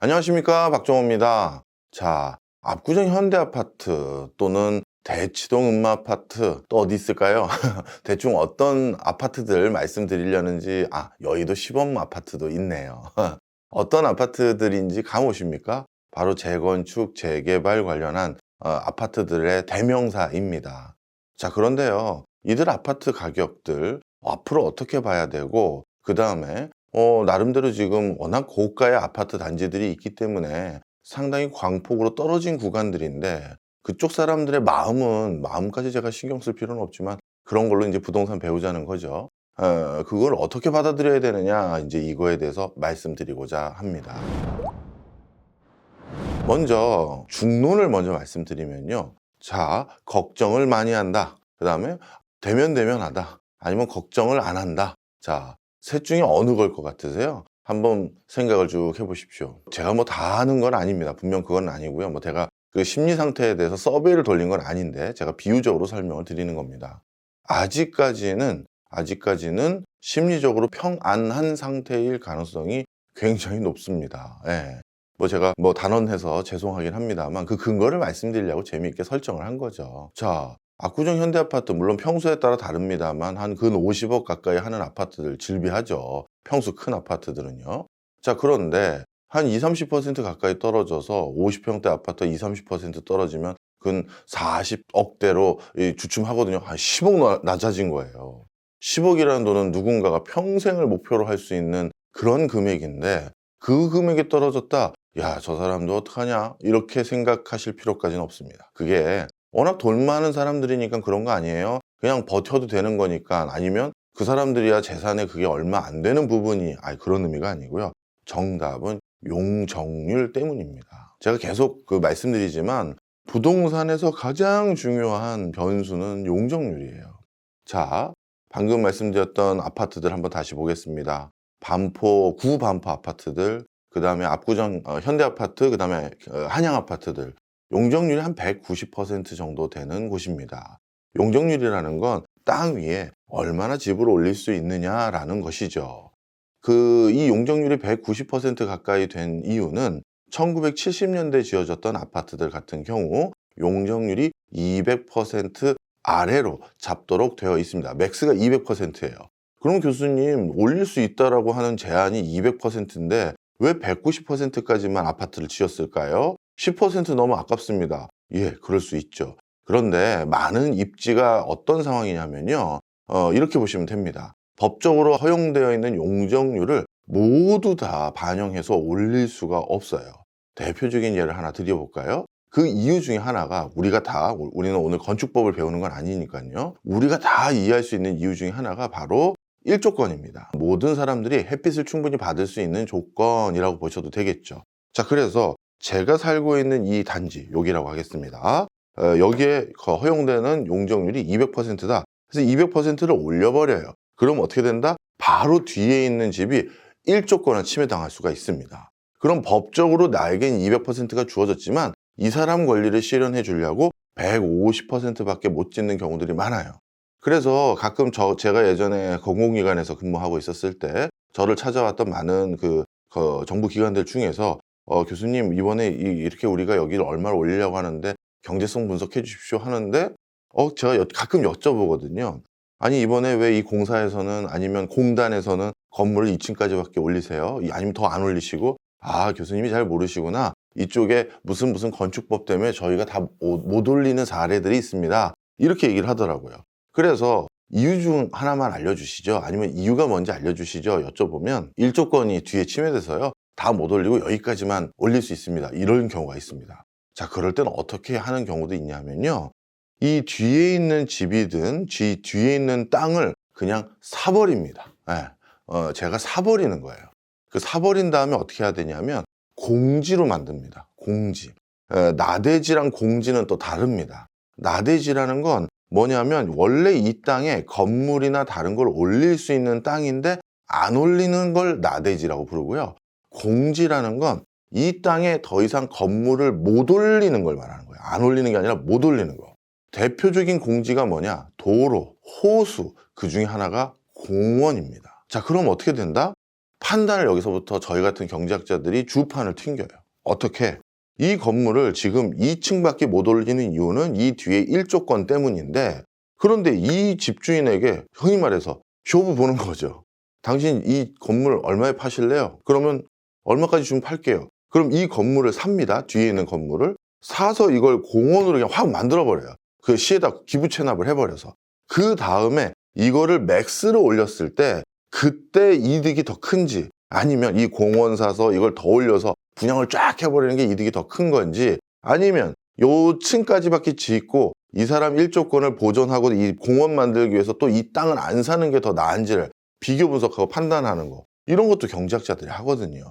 안녕하십니까 박종호입니다. 자, 압구정 현대아파트 또는 대치동 음마아파트 또 어디 있을까요? 대충 어떤 아파트들 말씀드리려는지 아 여의도 시범 아파트도 있네요. 어떤 아파트들인지 감 오십니까? 바로 재건축, 재개발 관련한 어, 아파트들의 대명사입니다. 자 그런데요 이들 아파트 가격들 앞으로 어떻게 봐야 되고 그 다음에 어, 나름대로 지금 워낙 고가의 아파트 단지들이 있기 때문에 상당히 광폭으로 떨어진 구간들인데 그쪽 사람들의 마음은 마음까지 제가 신경 쓸 필요는 없지만 그런 걸로 이제 부동산 배우자는 거죠. 어, 그걸 어떻게 받아들여야 되느냐 이제 이거에 대해서 말씀드리고자 합니다. 먼저 중론을 먼저 말씀드리면요. 자, 걱정을 많이 한다. 그 다음에 대면 대면하다. 아니면 걱정을 안 한다. 자, 셋 중에 어느 걸 것 같으세요? 한번 생각을 쭉 해보십시오. 제가 뭐다 하는 건 아닙니다. 분명 그건 아니고요. 뭐 제가 그 심리 상태에 대해서 서베이를 돌린 건 아닌데 제가 비유적으로 설명을 드리는 겁니다. 아직까지는 아직까지는 심리적으로 평안한 상태일 가능성이 굉장히 높습니다. 예. 뭐 제가 뭐 단언해서 죄송하긴 합니다만 그 근거를 말씀드리려고 재미있게 설정을 한 거죠. 자, 압구정 현대아파트 물론 평수에 따라 다릅니다만 한 근 50억 가까이 하는 아파트들 질비하죠. 평수 큰 아파트들은요. 자, 그런데 한 20, 30% 가까이 떨어져서 50평대 아파트 20, 30% 떨어지면 근 40억대로 주춤하거든요. 한 10억 낮아진 거예요. 10억이라는 돈은 누군가가 평생을 목표로 할 수 있는 그런 금액인데 그 금액이 떨어졌다. 야, 저 사람도 어떡하냐? 이렇게 생각하실 필요까지는 없습니다. 그게 워낙 돈 많은 사람들이니까 그런 거 아니에요? 그냥 버텨도 되는 거니까 아니면 그 사람들이야 재산에 그게 얼마 안 되는 부분이 아 그런 의미가 아니고요. 정답은 용적률 때문입니다. 제가 계속 그 말씀드리지만 부동산에서 가장 중요한 변수는 용적률이에요. 자, 방금 말씀드렸던 아파트들 한번 다시 보겠습니다. 반포, 구 반포 아파트들, 그 다음에 압구정 어, 현대 아파트, 그 다음에 어, 한양 아파트들. 용적률이 한 190% 정도 되는 곳입니다. 용적률이라는 건 땅 위에 얼마나 집을 올릴 수 있느냐라는 것이죠. 그 이 용적률이 190% 가까이 된 이유는 1970년대 지어졌던 아파트들 같은 경우 용적률이 200% 아래로 잡도록 되어 있습니다. 맥스가 200%예요. 그럼 교수님 올릴 수 있다라고 하는 제한이 200%인데 왜 190%까지만 아파트를 지었을까요? 10% 너무 아깝습니다. 예, 그럴 수 있죠. 그런데 많은 입지가 어떤 상황이냐면요. 어, 이렇게 보시면 됩니다. 법적으로 허용되어 있는 용적률을 모두 다 반영해서 올릴 수가 없어요. 대표적인 예를 하나 드려볼까요? 그 이유 중에 하나가 우리가 다, 우리는 오늘 건축법을 배우는 건 아니니까요. 우리가 다 이해할 수 있는 이유 중에 하나가 바로 일조건입니다. 모든 사람들이 햇빛을 충분히 받을 수 있는 조건이라고 보셔도 되겠죠. 자, 그래서 제가 살고 있는 이 단지, 여기라고 하겠습니다. 어, 여기에 허용되는 용적률이 200%다. 그래서 200%를 올려버려요. 그럼 어떻게 된다? 바로 뒤에 있는 집이 일조권을 침해당할 수가 있습니다. 그럼 법적으로 나에겐 200%가 주어졌지만 이 사람 권리를 실현해 주려고 150%밖에 못 짓는 경우들이 많아요. 그래서 가끔 저 제가 예전에 공공기관에서 근무하고 있었을 때 저를 찾아왔던 많은 그, 그 정부 기관들 중에서 어, 교수님 이번에 이, 이렇게 우리가 여기를 얼마를 올리려고 하는데 경제성 분석해 주십시오 하는데 어 제가 여, 가끔 여쭤보거든요. 아니 이번에 왜 이 공사에서는 아니면 공단에서는 건물을 2층까지밖에 올리세요? 아니면 더 안 올리시고 아 교수님이 잘 모르시구나. 이쪽에 무슨 무슨 건축법 때문에 저희가 다 못 올리는 사례들이 있습니다. 이렇게 얘기를 하더라고요. 그래서 이유 중 하나만 알려주시죠. 아니면 이유가 뭔지 알려주시죠. 여쭤보면 일조건이 뒤에 침해돼서요. 다 못 올리고 여기까지만 올릴 수 있습니다. 이런 경우가 있습니다. 자, 그럴 때는 어떻게 하는 경우도 있냐면요. 이 뒤에 있는 집이든 뒤, 뒤에 있는 땅을 그냥 사버립니다. 네. 어, 제가 사버리는 거예요. 그 사버린 다음에 어떻게 해야 되냐면 공지로 만듭니다. 공지. 에, 나대지랑 공지는 또 다릅니다. 나대지라는 건 뭐냐면 원래 이 땅에 건물이나 다른 걸 올릴 수 있는 땅인데 안 올리는 걸 나대지라고 부르고요. 공지라는 건 이 땅에 더 이상 건물을 못 올리는 걸 말하는 거예요. 안 올리는 게 아니라 못 올리는 거. 대표적인 공지가 뭐냐? 도로, 호수, 그 중에 하나가 공원입니다. 자, 그럼 어떻게 된다? 판단을 여기서부터 저희 같은 경제학자들이 주판을 튕겨요. 어떻게? 이 건물을 지금 2층밖에 못 올리는 이유는 이 뒤에 1조건 때문인데 그런데 이 집주인에게 흔히 말해서 쇼부 보는 거죠. 당신 이 건물 얼마에 파실래요? 그러면 얼마까지 주면 팔게요. 그럼 이 건물을 삽니다. 뒤에 있는 건물을 사서 이걸 공원으로 그냥 확 만들어 버려요. 그 시에다 기부 체납을 해버려서 그 다음에 이거를 맥스로 올렸을 때 그때 이득이 더 큰지 아니면 이 공원 사서 이걸 더 올려서 분양을 쫙 해버리는 게 이득이 더 큰 건지 아니면 요 층까지밖에 짓고 이 사람 일조권을 보존하고 이 공원 만들기 위해서 또 이 땅을 안 사는 게 더 나은지를 비교 분석하고 판단하는 거 이런 것도 경제학자들이 하거든요.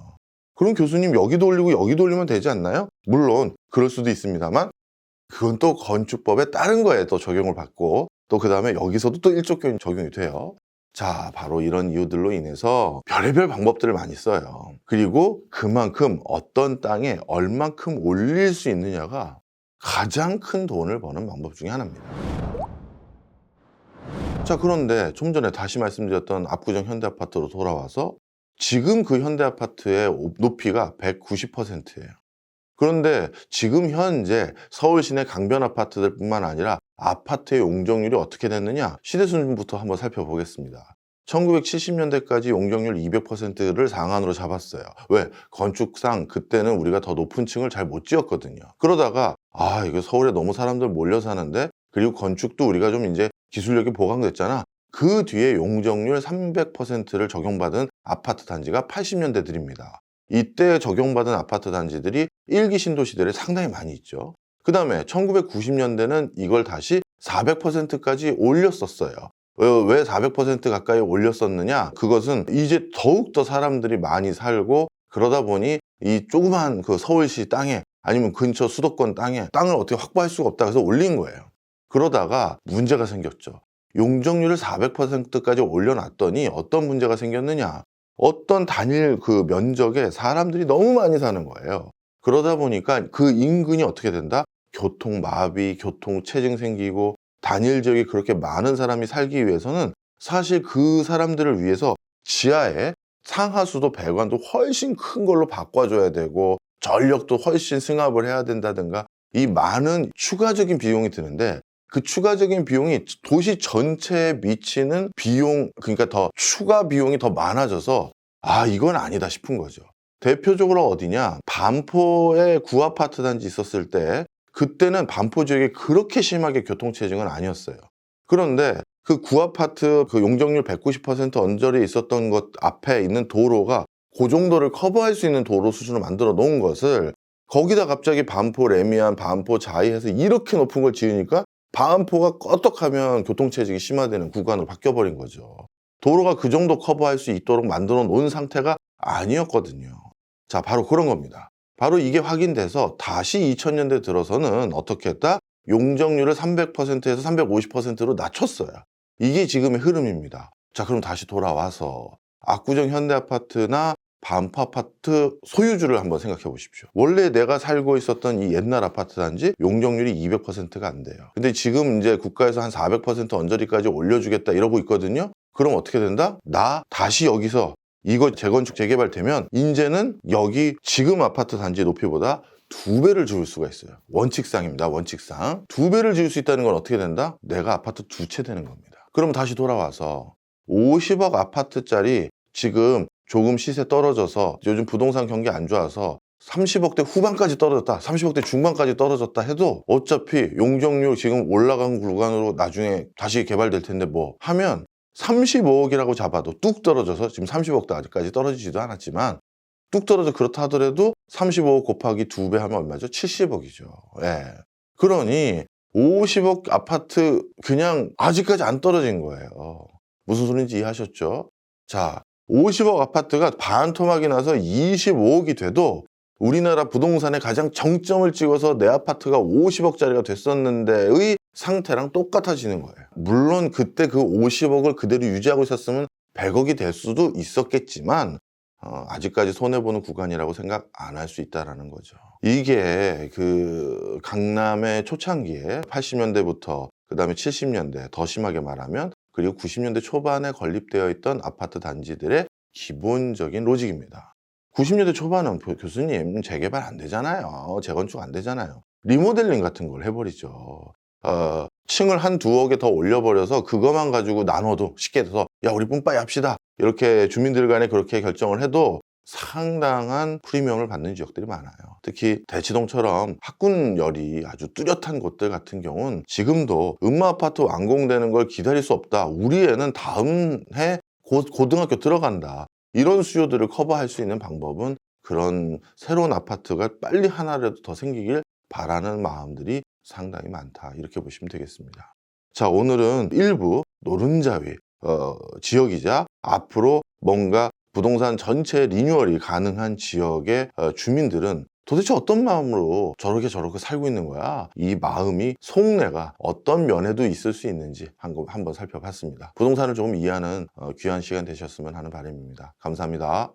그럼 교수님 여기도 올리고 여기도 올리면 되지 않나요? 물론 그럴 수도 있습니다만 그건 또 건축법에 다른 거에 또 적용을 받고 또 그 다음에 여기서도 또 일조권이 적용이 돼요. 자, 바로 이런 이유들로 인해서 별의별 방법들을 많이 써요. 그리고 그만큼 어떤 땅에 얼만큼 올릴 수 있느냐가 가장 큰 돈을 버는 방법 중에 하나입니다. 자, 그런데 좀 전에 다시 말씀드렸던 압구정 현대아파트로 돌아와서 지금 그 현대 아파트의 높이가 190%예요. 그런데 지금 현재 서울 시내 강변 아파트들 뿐만 아니라 아파트의 용적률이 어떻게 됐느냐 시대 수준부터 한번 살펴보겠습니다. 1970년대까지 용적률 200%를 상한으로 잡았어요. 왜? 건축상 그때는 우리가 더 높은 층을 잘 못 지었거든요. 그러다가 아 이거 서울에 너무 사람들 몰려 사는데 그리고 건축도 우리가 좀 이제 기술력이 보강됐잖아. 그 뒤에 용적률 300%를 적용받은 아파트 단지가 80년대들입니다. 이때 적용받은 아파트 단지들이 일기 신도시들에 상당히 많이 있죠. 그 다음에 1990년대는 이걸 다시 400%까지 올렸었어요. 왜 400% 가까이 올렸었느냐? 그것은 이제 더욱더 사람들이 많이 살고 그러다 보니 이 조그만 그 서울시 땅에 아니면 근처 수도권 땅에 땅을 어떻게 확보할 수가 없다 그래서 올린 거예요. 그러다가 문제가 생겼죠. 용적률을 400%까지 올려놨더니 어떤 문제가 생겼느냐? 어떤 단일 그 면적에 사람들이 너무 많이 사는 거예요. 그러다 보니까 그 인근이 어떻게 된다? 교통 마비, 교통 체증 생기고 단일 지역에 그렇게 많은 사람이 살기 위해서는 사실 그 사람들을 위해서 지하에 상하수도 배관도 훨씬 큰 걸로 바꿔줘야 되고 전력도 훨씬 승합을 해야 된다든가 이 많은 추가적인 비용이 드는데 그 추가적인 비용이 도시 전체에 미치는 비용 그러니까 더 추가 비용이 더 많아져서 아 이건 아니다 싶은 거죠. 대표적으로 어디냐 반포에 구아파트 단지 있었을 때 그때는 반포 지역에 그렇게 심하게 교통체증은 아니었어요. 그런데 그 구아파트 그 용적률 190% 언저리에 있었던 것 앞에 있는 도로가 그 정도를 커버할 수 있는 도로 수준으로 만들어 놓은 것을 거기다 갑자기 반포 레미안, 반포 자이해서 이렇게 높은 걸 지으니까 반포가 껐떡하면 교통체증이 심화되는 구간으로 바뀌어버린 거죠. 도로가 그 정도 커버할 수 있도록 만들어 놓은 상태가 아니었거든요. 자, 바로 그런 겁니다. 바로 이게 확인돼서 다시 2000년대 들어서는 어떻게 했다? 용적률을 300%에서 350%로 낮췄어요. 이게 지금의 흐름입니다. 자, 그럼 다시 돌아와서 압구정 현대아파트나 반포 아파트 소유주를 한번 생각해 보십시오. 원래 내가 살고 있었던 이 옛날 아파트 단지 용적률이 200%가 안 돼요. 근데 지금 이제 국가에서 한 400% 언저리까지 올려주겠다 이러고 있거든요. 그럼 어떻게 된다? 나 다시 여기서 이거 재건축 재개발 되면 이제는 여기 지금 아파트 단지 높이보다 두 배를 지을 수가 있어요. 원칙상입니다. 원칙상. 두 배를 지을 수 있다는 건 어떻게 된다? 내가 아파트 두 채 되는 겁니다. 그럼 다시 돌아와서 50억 아파트짜리 지금 조금 시세 떨어져서 요즘 부동산 경기 안 좋아서 30억대 후반까지 떨어졌다, 30억대 중반까지 떨어졌다 해도 어차피 용적률 지금 올라간 구간으로 나중에 다시 개발될 텐데 뭐 하면 35억이라고 잡아도 뚝 떨어져서 지금 30억대 아직까지 떨어지지도 않았지만 뚝 떨어져 그렇다 하더라도 35억 곱하기 2배 하면 얼마죠? 70억이죠. 예. 그러니 50억 아파트 그냥 아직까지 안 떨어진 거예요. 무슨 소리인지 이해하셨죠? 자, 50억 아파트가 반토막이 나서 25억이 돼도 우리나라 부동산의 가장 정점을 찍어서 내 아파트가 50억짜리가 됐었는데의 상태랑 똑같아지는 거예요. 물론 그때 그 50억을 그대로 유지하고 있었으면 100억이 될 수도 있었겠지만 어, 아직까지 손해보는 구간이라고 생각 안 할 수 있다라는 거죠. 이게 그 강남의 초창기에 80년대부터 그 다음에 70년대 더 심하게 말하면 그리고 90년대 초반에 건립되어 있던 아파트 단지들의 기본적인 로직입니다. 90년대 초반은 교- 교수님 재개발 안 되잖아요. 재건축 안 되잖아요. 리모델링 같은 걸 해버리죠. 어, 층을 한 두어 개 더 올려버려서 그것만 가지고 나눠도 쉽게 돼서 야 우리 뿜빠이 합시다. 이렇게 주민들 간에 그렇게 결정을 해도 상당한 프리미엄을 받는 지역들이 많아요. 특히 대치동처럼 학군열이 아주 뚜렷한 곳들 같은 경우는 지금도 음마 아파트 완공되는 걸 기다릴 수 없다. 우리 애는 다음 해 고, 고등학교 들어간다. 이런 수요들을 커버할 수 있는 방법은 그런 새로운 아파트가 빨리 하나라도 더 생기길 바라는 마음들이 상당히 많다. 이렇게 보시면 되겠습니다. 자, 오늘은 일부 노른자위 어, 지역이자 앞으로 뭔가 부동산 전체 리뉴얼이 가능한 지역의 어, 주민들은 도대체 어떤 마음으로 저렇게 저렇게 살고 있는 거야? 이 마음이 속내가 어떤 면에도 있을 수 있는지 한번 한번 살펴봤습니다. 부동산을 조금 이해하는 어, 귀한 시간 되셨으면 하는 바람입니다. 감사합니다.